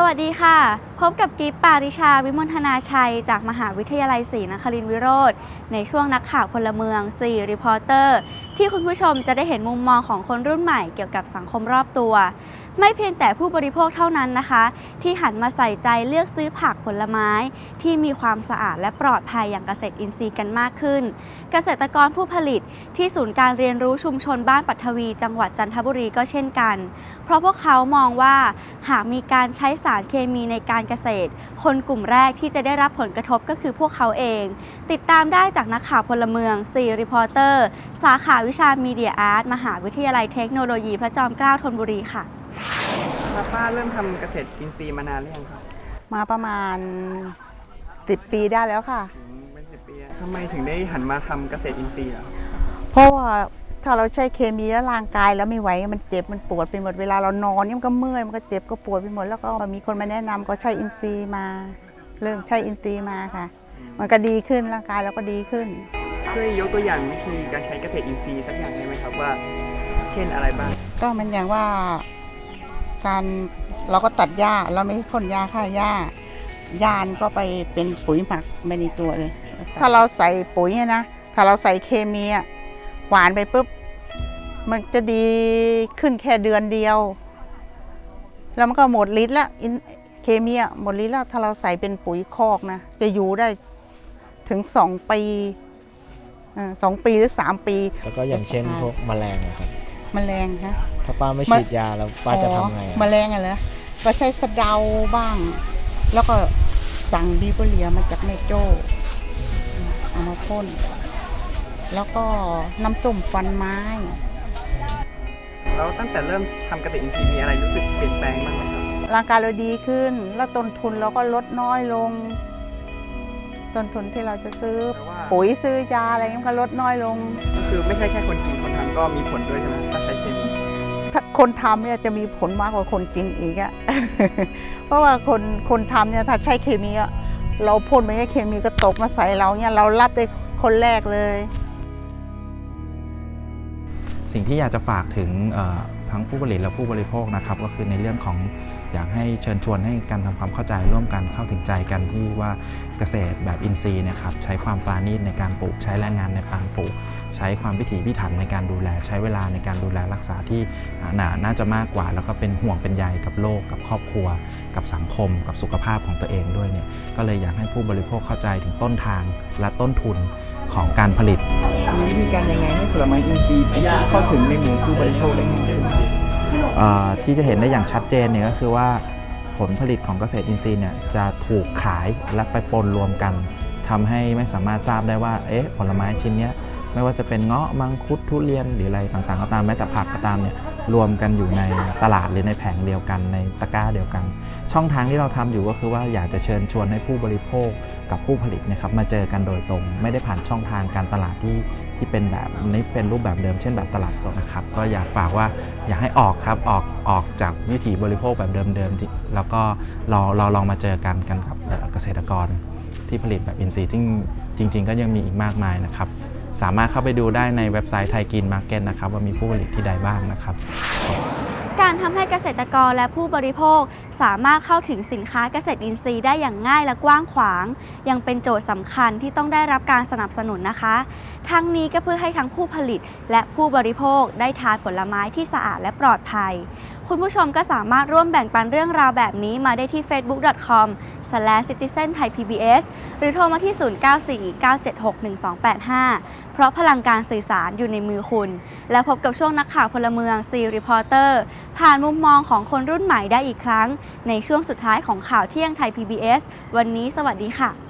สวัสดีค่ะ พบกับกิฟปาริชาวิมลธนาชัย จากมหาวิทยาลัยศรีนครินทรวิโรธในช่วงนักข่าวพลเมือง4รีพอร์เตอร์ ที่คุณผู้ชมจะได้เห็นมุมมองของคนรุ่นใหม่เกี่ยวกับสังคมรอบตัว ไม่เพียงแต่ผู้บริโภคเท่านั้นนะคะ ที่หันมาใส่ใจเลือกซื้อผักผลไม้ ที่มีความสะอาดและปลอดภัยอย่างเกษตรอินทรีย์กันมากขึ้น เกษตรกรผู้ผลิตที่ศูนย์การเรียนรู้ชุมชนบ้านปัทวี จังหวัดจันทบุรีก็เช่นกัน เพราะพวกเขามองว่า หากมีการใช้สารเคมีในการเกษตร คนกลุ่มแรกที่จะได้รับผลกระทบก็คือพวกเขาเอง ติดตามได้จากนักข่าวพลเมือง4รีพอร์เตอร์สาขาวิชามีเดียอาร์ตมหาวิทยาลัยเทคโนโลยีพระจอมเกล้าธนบุรีค่ะ ครับป้าเริ่มทำเกษตรอินทรีย์มานานหรือยังครับมาประมาณสิบปีได้แล้วค่ะอืมเป็นสิบปีแล้วทำไมถึงได้หันมาทำเกษตรอินทรีย์เหรอเพราะว่าถ้าเราใช้เคมีแล้วร่างกายแล้วไม่ไหวมันเจ็บมันปวดไปหมดเวลาเรานอนเนี่ยมันก็เมื่อยมันก็เจ็บก็ปวดไปหมดแล้วก็มีคนมาแนะนำก็ใช้อินทรีย์มา เริ่มใช้อินทรีย์มาค่ะ มันก็ดีขึ้นร่างกายเราก็ดีขึ้น ช่วยยกตัวอย่างวิธีการใช้เกษตรอินทรีย์สักอย่างได้ไหมครับว่า เช่นอะไรบ้าง ก็มันอย่างว่า การเราก็ตัดหญ้าเราไม่พ่นยาฆ่าหญ้าหญ้าก็ไปเป็นปุ๋ยหมักไปในตัวเลย ถ้าเราใส่ปุ๋ยเนี่ยนะถ้าเราใส่เคมีอะหวานไปปุ๊บมันจะดีขึ้นแค่เดือนเดียว แล้วมันก็หมดฤทธิ์ละอินเคมีอะหมดฤทธิ์แล้วถ้าเราใส่เป็นปุ๋ยคอกนะจะอยู่ได้ถึงสองปีเออสองปีหรือสามปี แล้วก็อย่างเช่นพวกแมลงนะครับ แมลงคะถ้าป้าไม่มะฉีดยาแล้วป้าจะทำไงอ๋ออะแมลงอะเหรอก็ใช้สะเดาบ้าง แล้วก็สั่งบีเบอเรียมาจากแม่โจ้เอามาพ่นแล้วก็น้ำต้มฟันไม้ แล้วตั้งแต่เริ่มทำเกษตรอินทรีย์มีอะไรรู้สึกเปลี่ยนแปลงบ้างไหมครับร่างกายเราดีขึ้น แล้วต้นทุนเราก็ลดน้อยลง ต้นทุนที่เราจะซื้อแปลว่าปุ๋ยซื้อยาอะไรมันก็ลดน้อยลง ก็คือไม่ใช่แค่คนกินคนทำก็มีผลด้วยใช่ไหม คนทำเนี่ยจะมีผลมากกว่าคนกินอีกอะเพราะว่าคนคนทำเนี่ยถ้าใช้เคมีอะเราพ่นไปแค่เคมีก็ตกมาใส่เราเนี่ยเรารับได้คนแรกเลย สิ่งที่อยากจะฝากถึง ทั้งผู้ผลิตและผู้บริโภคนะครับ ก็คือในเรื่องของอยากให้เชิญชวนให้การทำความเข้าใจร่วมกันเข้าถึงใจกันที่ว่าเกษตรแบบอินทรีย์นะครับใช้ความปราณีตในการปลูกใช้แรงงานในการปลูก ใช้ความพิถีพิถันในการดูแล ใช้เวลาในการดูแลรักษาที่อ่าน่าน่าจะมากกว่า แล้วก็เป็นห่วงเป็นใยกับโลกกับครอบครัว กับสังคม กับสุขภาพของตัวเองด้วยเนี่ยก็เลยอยากให้ผู้บริโภคเข้าใจถึงต้นทางและต้นทุนของการผลิตมีวิธีการยังไงให้ผลไม้อินทรีย์เข้าถึงในหมู่ผู้บริโภคได้ง่ายขึ้น ที่จะเห็นได้อย่างชัดเจนเนี่ยก็คือว่าผลผลิตของเกษตรอินทรีย์เนี่ยจะถูกขายและไปปนรวมกันทำให้ไม่สามารถทราบได้ว่าเอ๊ะผลไม้ชิ้นเนี้ย ไม่ว่าจะเป็นเงาะมังคุดทุเรียนหรืออะไรต่างๆก็ตามแม้แต่ผักก็ตามเนี่ยรวมกันอยู่ในตลาดหรือในแผงเดียวกันในตะกร้าเดียวกัน ช่องทางที่เราทำอยู่ก็คือว่าอยากจะเชิญชวนให้ผู้บริโภคกับผู้ผลิตนะครับมาเจอกันโดยตรง ไม่ได้ผ่านช่องทางการตลาดที่ที่เป็นแบบนี้เป็นรูปแบบเดิมเช่นแบบตลาดสดนะครับก็อยากฝากว่าอยากให้ออกครับออกออกจากวิถีบริโภคแบบเดิมๆที่แล้วก็ราเราลองมาเจอกันกันกับเกษตรกรที่ผลิตแบบอินทรีย์ซึ่จริง ๆ ก็ยังมีอีกมากมายนะครับ สามารถเข้าไปดูได้ในเว็บไซต์ไทยกินมาร์เก็ตนะครับว่ามีผู้ผลิตที่ใดบ้างนะครับ การทำให้เกษตรกรและผู้บริโภค สามารถเข้าถึงสินค้าเกษตรอินทรีย์ได้อย่างง่ายและกว้างขวาง ยังเป็นโจทย์สำคัญที่ต้องได้รับการสนับสนุนนะคะ ทั้งนี้ก็เพื่อให้ทั้งผู้ผลิตและผู้บริโภคได้ทานผลไม้ที่สะอาดและปลอดภัย คุณผู้ชมก็สามารถร่วมแบ่งปันเรื่องราวแบบนี้มาได้ที่ facebook.com/citizenthaipbs หรือโทรมาที่ 0949761285 เพราะพลังการสื่อสารอยู่ในมือคุณ แล้วพบกับช่วงนักข่าวพลเมือง C Reporter ผ่านมุมมองของคนรุ่นใหม่ได้อีกครั้ง ในช่วงสุดท้ายของข่าวเที่ยงไทย PBS วันนี้สวัสดีค่ะ